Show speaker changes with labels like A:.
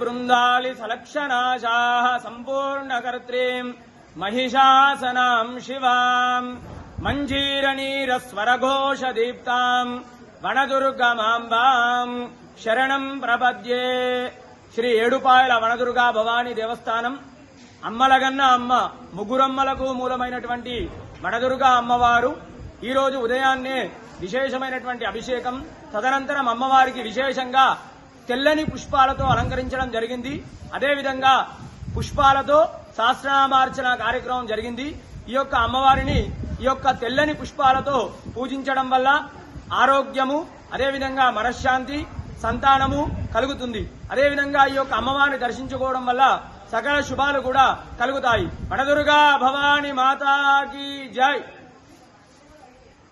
A: బృందాలి సలక్షణాశా సంపూర్ణకర్త్రీం మహిషాసనాం శివాం మంజీరనీరస్వరఘోషదీప్తాం వనదుర్గమాంబాం శరణం ప్రపద్యే. శ్రీ ఏడుపాయల వనదుర్గా భవానీ దేవస్థానం అమ్మలగన్న అమ్మ ముగ్గురమ్మలకు మూలమైనటువంటి వనదుర్గా అమ్మవారు. ఈరోజు ఉదయాన్నే విశేషమైనటువంటి అభిషేకం తదనంతరం అమ్మవారికి విశేషంగా తెల్లని పుష్పాలతో అలంకరించడం జరిగింది. అదేవిధంగా పుష్పాలతో శాస్త్రనామార్చన కార్యక్రమం జరిగింది. ఈ యొక్క అమ్మవారిని ఈ యొక్క తెల్లని పుష్పాలతో పూజించడం వల్ల ఆరోగ్యము అదేవిధంగా మనశ్శాంతి సంతానము కలుగుతుంది. అదేవిధంగా ఈ యొక్క అమ్మవారిని దర్శించుకోవడం వల్ల సకల శుభాలు కూడా కలుగుతాయి. వనదుర్గా భవాని మాతాకి జై!